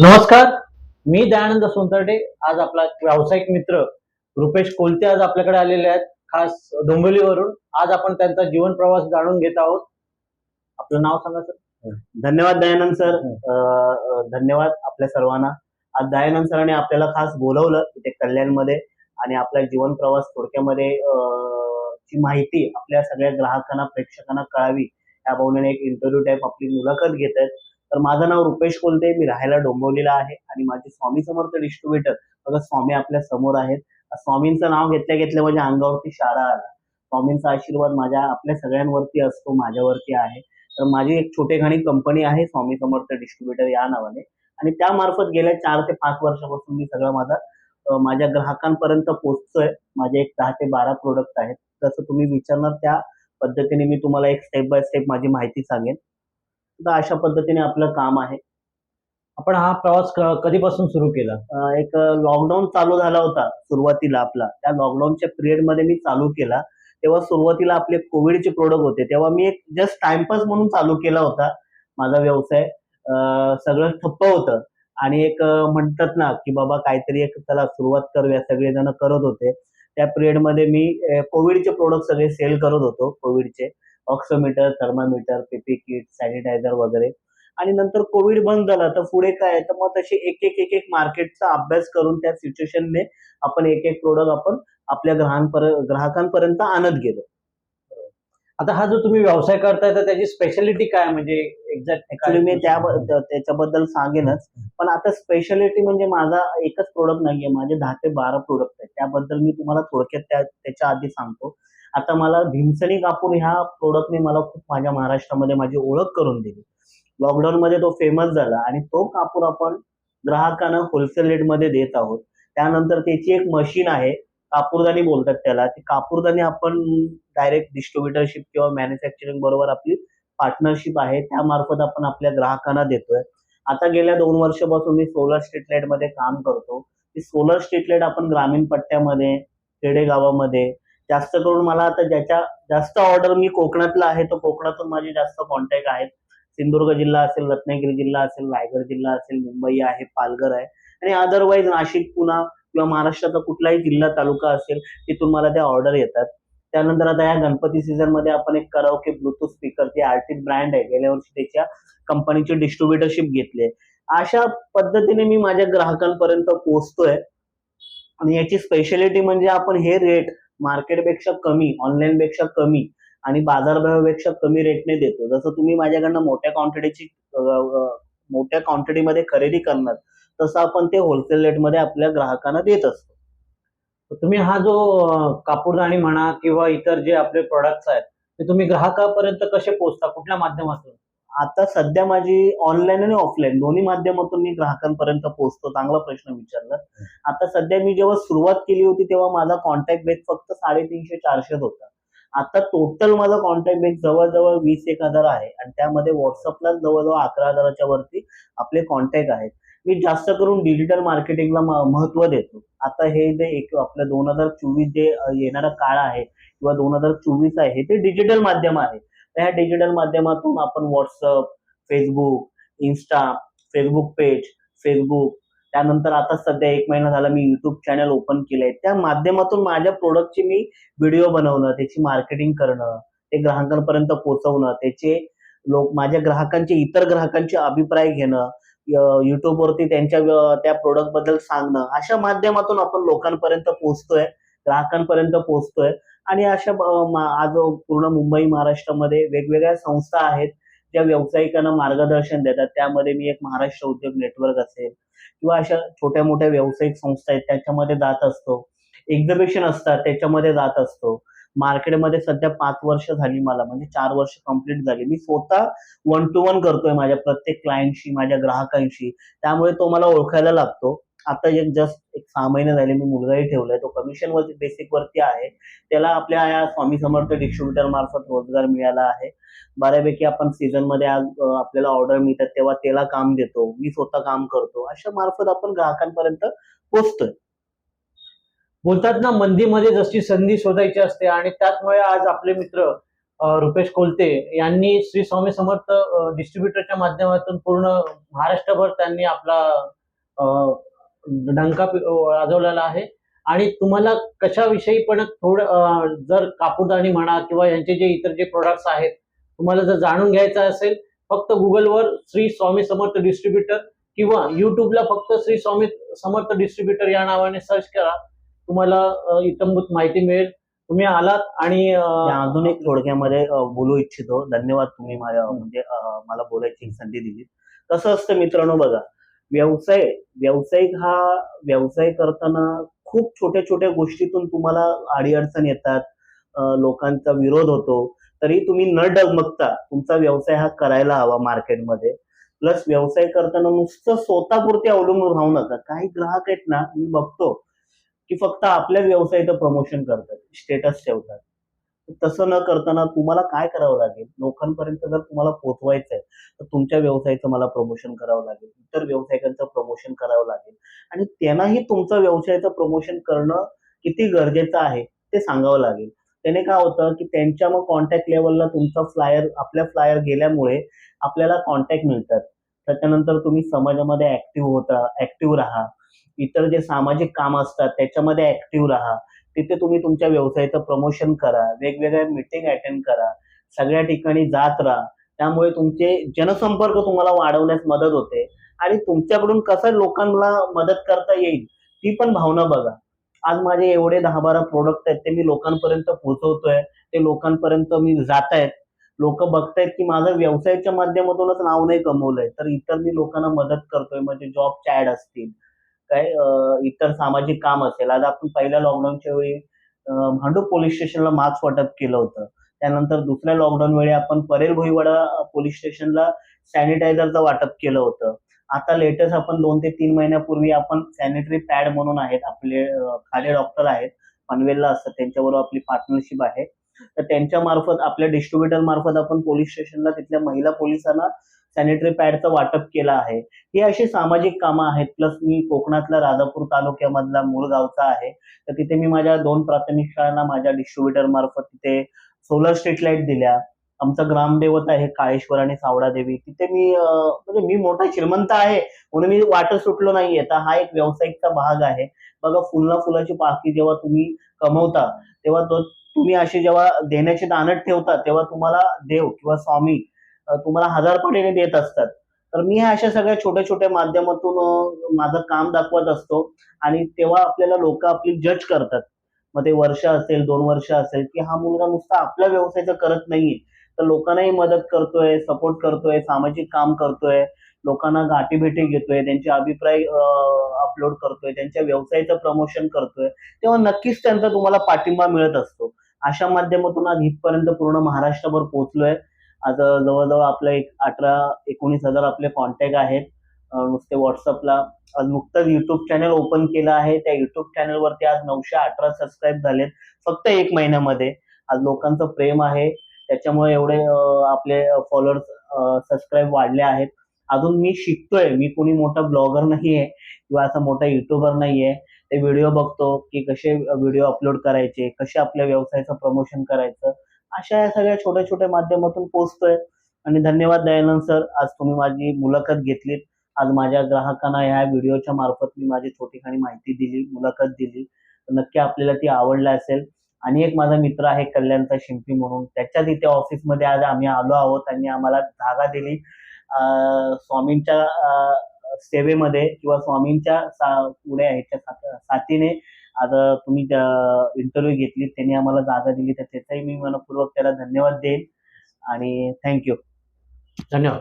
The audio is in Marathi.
नमस्कार मी दयानंद सोनतर्डे. आज आपला व्यावसायिक मित्र रुपेश कोलते आज आपल्याकडे आलेले आहेत खास डोंबिवलीवरून. आज आपण त्यांचा जीवन प्रवास जाणून घेत आहोत. आपलं नाव सांगा सर. धन्यवाद दयानंद सर. अं, धन्यवाद आपल्या सर्वांना. आज दयानंद सरांनी आपल्याला खास बोलवलं इथे कल्याणमध्ये आणि आपला जीवन प्रवास थोडक्यामध्ये अं, ची माहिती आपल्या सगळ्या ग्राहकांना प्रेक्षकांना कळावी. या भावनेने एक इंटरव्ह्यू टाईप आपली मुलाखत घेत आहेत. तर माझं नाव रुपेश कोलते मी राहायला डोंबवलेला आहे आणि माझे स्वामी समर्थ डिस्ट्रीब्युटर बघा स्वामी आपल्यासमोर आहेत. स्वामींचं नाव घेतल्या घेतल्या म्हणजे अंगावरती शारा आला. स्वामींचा आशीर्वाद माझ्या आपल्या सगळ्यांवरती असतो माझ्यावरती आहे. तर माझी एक छोटेखानी कंपनी आहे स्वामी समर्थ डिस्ट्रीब्युटर या नावाने. आणि त्यामार्फत गेल्या चार ते पाच वर्षापासून मी सगळं माझा माझ्या ग्राहकांपर्यंत पोहोचतोय. माझे एक दहा ते बारा प्रोडक्ट आहेत. तसं तुम्ही विचारणार त्या पद्धतीने मी तुम्हाला एक स्टेप बाय स्टेप माझी माहिती सांगेन. तर अशा पद्धतीने आपलं काम आहे. आपण हा प्रवास कधीपासून सुरू केला? अं, एक लॉकडाऊन चालू झाला होता सुरुवातीला आपला. त्या लॉकडाऊनच्या पिरियडमध्ये मी चालू केला. तेव्हा सुरुवातीला आपले कोविडचे प्रोडक्ट होते. तेव्हा मी एक जस्ट टाइमपास म्हणून चालू केला होता माझा व्यवसाय. अं, सगळं ठप्प होतं. आणि एक अं, म्हणतात ना की बाबा काहीतरी एक चला सुरुवात करूया सगळेजण करत होते. त्या पिरियडमध्ये मी अं, कोविडचे प्रोडक्ट सगळे सेल करत होतो कोविडचे. Oximeter thermometer PP kit sanitiser वगैरे. आणि नंतर कोविड बंद झाला तर पुढे काय तर मग तसे एक एक एक एक मार्केटचा अभ्यास करून त्या सिच्युएशनने आपण एक एक प्रोडक्ट आपण आपल्या ग्राहकांपर्यंत ग्राहकांपर्यंत आणत गेलो. आता हा जो तुम्ही व्यवसाय करताय तर त्याची स्पेशालिटी काय म्हणजे एक्झॅक्ट ऍक्च्युली मी त्या त्याच्याबद्दल सांगेनच पण आता स्पेशालिटी म्हणजे माझा एकच प्रोडक्ट नाहीये. माझे दहा ते बारा प्रोडक्ट आहेत. त्याबद्दल मी तुम्हाला थोडक्यात त्या त्याच्या आधी सांगतो. आता मला भीमसनी कापूर ह्या प्रोडक्टने मला खूप माझ्या महाराष्ट्रामध्ये माझी ओळख करून दिली. लॉकडाऊन मध्ये तो फेमस झाला आणि तो कापूर आपण ग्राहकांना होलसेल रेटमध्ये देत आहोत. त्यानंतर त्याची एक मशीन आहे कापूरदानी बोलतात त्याला. ती कापूरदानी आपण डायरेक्ट डिस्ट्रीब्युटरशिप किंवा मॅन्युफॅक्चरिंग बरोबर आपली पार्टनरशिप आहे त्यामार्फत आपण आपल्या ग्राहकांना देतोय. आता गेल्या दोन वर्षापासून मी सोलर स्ट्रीट लाइटमध्ये काम करतो. ती सोलर स्ट्रीट लाइट आपण ग्रामीण पट्ट्यामध्ये खेडेगावामध्ये जास्त करून मला आता ज्याच्या जास्त ऑर्डर मी कोकणातला आहे तर कोकणातून माझे जास्त कॉन्टॅक्ट आहेत. सिंधुदुर्ग जिल्हा असेल रत्नागिरी जिल्हा असेल रायगड जिल्हा असेल मुंबई आहे पालघर आहे. आणि अदरवाईज नाशिक पुणा किंवा महाराष्ट्राचा कुठलाही जिल्हा तालुका असेल तिथून मला त्या ऑर्डर येतात. त्यानंतर आता या गणपती सीझनमध्ये आपण एक कराओके ब्लूटूथ स्पीकर ती आर्टिस्ट ब्रँड आहे. गेल्या वर्षी त्याच्या कंपनीची डिस्ट्रीब्युटरशिप घेतली अशा पद्धतीने मी माझ्या ग्राहकांपर्यंत पोहोचतोय. आणि याची स्पेशालिटी म्हणजे आपण हे रेट मार्केटपेक्षा कमी ऑनलाईनपेक्षा कमी आणि बाजारभावापेक्षा कमी रेटने देतो. जसं तुम्ही माझ्याकडनं मोठ्या क्वांटिटीची मोठ्या क्वांटिटीमध्ये खरेदी करणार तसं आपण ते होलसेल रेटमध्ये आपल्या ग्राहकांना देत असतो. तुम्ही हा जो कापूरदाणी म्हणा किंवा इतर जे आपले प्रोडक्ट्स आहेत ते तुम्ही ग्राहकापर्यंत कसे पोहोचता? कुठल्या माध्यमातून? आता सध्या माझी ऑनलाईन आणि ऑफलाईन दोन्ही माध्यमातून मी ग्राहकांपर्यंत पोहोचतो. चांगला प्रश्न विचारला. आता सध्या मी जेव्हा सुरुवात केली होती तेव्हा माझा कॉन्टॅक्ट बेस फक्त साडेतीनशे चारशेच होता. आता टोटल माझा कॉन्टॅक्ट बेस जवळजवळ वीस एक हजार आहे आणि त्यामध्ये व्हॉट्सअपला जवळजवळ अकरा हजाराच्या वरती आपले कॉन्टॅक्ट आहेत. मी जास्त करून डिजिटल मार्केटिंगला महत्त्व देतो. आता हे जे एक आपलं दोन हजार चोवीस जे येणारा काळ आहे किंवा दोन हजार चोवीस आहे ते डिजिटल माध्यम आहे. ह्या डिजिटल माध्यमातून आपण WhatsApp Facebook Insta Facebook page Facebook त्यानंतर आता सध्या एक महिना झाला मी युट्यूब चॅनल ओपन केलंय. त्या माध्यमातून माझ्या प्रोडक्टची मी व्हिडिओ बनवणं त्याची मार्केटिंग करणं ते ग्राहकांपर्यंत पोहोचवणं त्याचे लोक माझ्या ग्राहकांचे इतर ग्राहकांचे अभिप्राय घेणं युट्यूबवरती त्यांच्या त्या प्रोडक्टबद्दल सांगणं अशा माध्यमातून आपण लोकांपर्यंत पोहोचतोय. ग्राहकांपर्यंत पोहोचतोय. आणि अशा आज पूर्ण मुंबई महाराष्ट्रामध्ये वेगवेगळ्या संस्था आहेत ज्या व्यावसायिकांना मार्गदर्शन देतात. त्यामध्ये मी एक महाराष्ट्र उद्योग नेटवर्क असेल किंवा अशा छोट्या मोठ्या व्यावसायिक संस्था आहेत त्याच्यामध्ये जात असतो. एक्झिबिशन असतात त्याच्यामध्ये जात असतो. मार्केटमध्ये सध्या पाच वर्ष झाली मला म्हणजे चार वर्ष कंप्लीट झाली. मी स्वतः वन टू वन करतोय माझ्या प्रत्येक क्लायंटशी माझ्या ग्राहकांशी. त्यामुळे तो मला ओळखायला लागतो. आता एक जस्ट एक सहा महिने झाले मी मुलगाही ठेवलाय. तो कमिशन वरती बेसिक वरती आहे. त्याला आपल्या या स्वामी समर्थ डिस्ट्रीब्युटर मार्फत रोजगार मिळाला आहे. बऱ्यापैकी आपण सीझनमध्ये आज आपल्याला ऑर्डर मिळतात तेव्हा त्याला काम देतो. मी स्वतः काम करतो. अशा मार्फत आपण ग्राहकांपर्यंत पोहोचतोय. बोलतात ना मंदीमध्ये जशी संधी शोधायची असते आणि त्याचमुळे आज आपले मित्र रुपेश कोलते यांनी श्री स्वामी समर्थ डिस्ट्रीब्युटरच्या माध्यमातून पूर्ण महाराष्ट्रभर त्यांनी आपला डंका वाजवलेला आहे. आणि तुम्हाला कशाविषयी पण थोडं जर कापूरदाणी म्हणा किंवा यांचे जे इतर जे प्रोडक्ट्स आहेत तुम्हाला जर जाणून घ्यायचं असेल फक्त गुगलवर श्री स्वामी समर्थ डिस्ट्रीब्युटर किंवा युट्यूबला फक्त श्री स्वामी समर्थ डिस्ट्रीब्युटर या नावाने सर्च करा. तुम्हाला इतंभूत माहिती मिळेल. तुम्ही आलात आणि अजून एक थोडक्यामध्ये बोलू इच्छितो. धन्यवाद तुम्ही माझ्या म्हणजे मला बोलायची संधी दिली कसं असतं मित्रांनो बघा व्यवसाय व्यावसायिक हा व्यवसाय करताना खूप छोट्या छोट्या गोष्टीतून तुम्हाला अडीअडचण येतात लोकांचा विरोध होतो. तरी तुम्ही न डगमगता तुमचा व्यवसाय हा करायला हवा मार्केटमध्ये. प्लस व्यवसाय करताना नुसतं स्वतःपुरते अवलंबून राहू नका. काही ग्राहक आहेत ना मी बघतो की फक्त आपल्या व्यवसायाचं प्रमोशन करतात स्टेटस ठेवतात. तसं न करताना तुम्हाला काय करावं लागेल? लोकांपर्यंत जर तुम्हाला पोहोचवायचं आहे तर तुमच्या व्यवसायाचं मला प्रमोशन करावं लागेल. इतर व्यावसायिकांचं प्रमोशन करावं लागेल. आणि त्यांनाही तुमचं व्यवसायाचं प्रमोशन करणं किती गरजेचं आहे ते सांगावं लागेल. त्याने काय होतं की त्यांच्या मग कॉन्टॅक्ट लेवलला तुमचा फ्लायर आपल्या फ्लायर गेल्यामुळे आपल्याला कॉन्टॅक्ट मिळतात. त्याच्यानंतर तुम्ही समाजामध्ये ऍक्टिव्ह होता ऍक्टिव्ह राहा. इतर जे सामाजिक काम असतात त्याच्यामध्ये ऍक्टिव्ह राहा. तिथे तुम्ही तुमच्या व्यवसायाचं प्रमोशन करा वेगवेगळ्या मिटिंग अटेंड करा सगळ्या ठिकाणी जात राहा. त्यामुळे तुमचे जनसंपर्क तुम्हाला वाढवण्यास मदत होते. आणि तुमच्याकडून कसं लोकांना मदत करता येईल ती पण भावना बघा. आज माझे एवढे दहा बारा प्रोडक्ट आहेत ते मी लोकांपर्यंत पोहोचवतोय ते लोकांपर्यंत मी जात आहेत लोक बघतायत की माझं व्यवसायाच्या माध्यमातूनच नाव नाही कमवलंय तर इतर मी लोकांना मदत करतोय म्हणजे जॉबच्या ऍड असतील. काय इतर सामाजिक काम असेल. आज आपण पहिल्या लॉकडाऊनच्या वेळी भांडूप पोलीस स्टेशनला मास्क वाटप केलं होतं. त्यानंतर दुसऱ्या लॉकडाऊन वेळी आपण परेल भोईवाडा पोलीस स्टेशनला सॅनिटायझरचं वाटप केलं होतं. आता लेटेस्ट आपण दोन ते तीन महिन्यापूर्वी आपण सॅनिटरी पॅड म्हणून आहेत आपले खाली खाले डॉक्टर आहेत पनवेलला असतात. त्यांच्याबरोबर आपली पार्टनरशिप आहे. तर त्यांच्या मार्फत आपल्या डिस्ट्रीब्युटर मार्फत आपण पोलीस स्टेशनला तिथल्या महिला पोलिसांना सॅनिटरी पॅडचं वाटप केलं आहे. ही अशी सामाजिक कामं आहेत. प्लस मी कोकणातल्या राजापूर तालुक्यामधला मूळ गावचा आहे. तर तिथे मी माझ्या दोन प्राथमिक शाळांना माझ्या डिस्ट्रीब्युटर मार्फत तिथे सोलर स्ट्रीट लाइट दिल्या. आमचं ग्रामदेवत आहे काळेश्वर आणि सावडा देवी. तिथे मी म्हणजे मी मोठा श्रीमंत आहे. म्हणून मी वाटत सुटलो नाहीये. तर हा एक व्यावसायिकचा भाग आहे. बघा फुलना फुलाची पाकी जेव्हा तुम्ही कमवता तेव्हा तो तुम्ही अशी जेव्हा देण्याची दानत ठेवता तेव्हा तुम्हाला देव किंवा स्वामी तुम्हाला हजार पटीने देत असतात. तर मी ह्या अशा सगळ्या छोट्या छोट्या माध्यमातून माझं काम दाखवत असतो. आणि तेव्हा आपल्याला लोक आपली जज करतात. मग ते वर्ष असेल दोन वर्ष असेल की हा मुलगा नुसता आपल्या व्यवसायाचं करत नाहीये. तर लोकांनाही मदत करतोय सपोर्ट करतोय सामाजिक काम करतोय लोकांना गाठी भेटी घेतोय त्यांचे अभिप्राय अपलोड करतोय त्यांच्या व्यवसायाचं प्रमोशन करतोय. तेव्हा नक्कीच त्यांचा तुम्हाला पाठिंबा मिळत असतो. अशा माध्यमातून आज इथपर्यंत पूर्ण महाराष्ट्रभर पोहोचलोय. आज जवळजवळ आपलं एक अठरा एकोणीस हजार आपले कॉन्टॅक्ट आहेत. नुसते व्हॉट्सअपला आज नुकतंच युट्यूब चॅनल ओपन केलं आहे. त्या युट्यूब चॅनलवरती आज नऊशे अठरा सबस्क्राईब झालेत. फक्त एक महिन्यामध्ये. आज लोकांचं प्रेम आहे. त्याच्यामुळे एवढे आपले फॉलोअर्स सबस्क्राईब वाढले आहेत. अजून मी शिकतोय. मी कोणी मोठा ब्लॉगर नाहीये किंवा असा मोठा युट्यूबर नाहीये. ते व्हिडिओ बघतो की कसे व्हिडिओ अपलोड करायचे कसे आपल्या व्यवसायाचं प्रमोशन करायचं. अशा या सगळ्या छोट्या छोट्या माध्यमातून पोहोचतोय. आणि धन्यवाद दयानंद सर. आज तुम्ही माझी मुलाखत घेतलीत. आज माझ्या ग्राहकांना ह्या व्हिडिओच्या मार्फत मी माझी छोटीखानी माहिती दिली मुलाखत दिली. तर नक्की आपल्याला ती आवडला असेल. आणि एक माझा मित्र आहे कल्याणचा शिंपी म्हणून. त्याच्याच इथे ऑफिसमध्ये आज आम्ही आलो आहोत त्यांनी आम्हाला धागा दिली. स्वामींच्या सेवेमध्ये किंवा स्वामींच्या सा- पुढे ह्याच्या साथीने आज तुम्ही इंटरव्ह्यू घेतली त्यांनी आम्हाला जागा दिली तर त्याचाही मी मनपूर्वक त्याला धन्यवाद देईन. आणि थँक्यू धन्यवाद.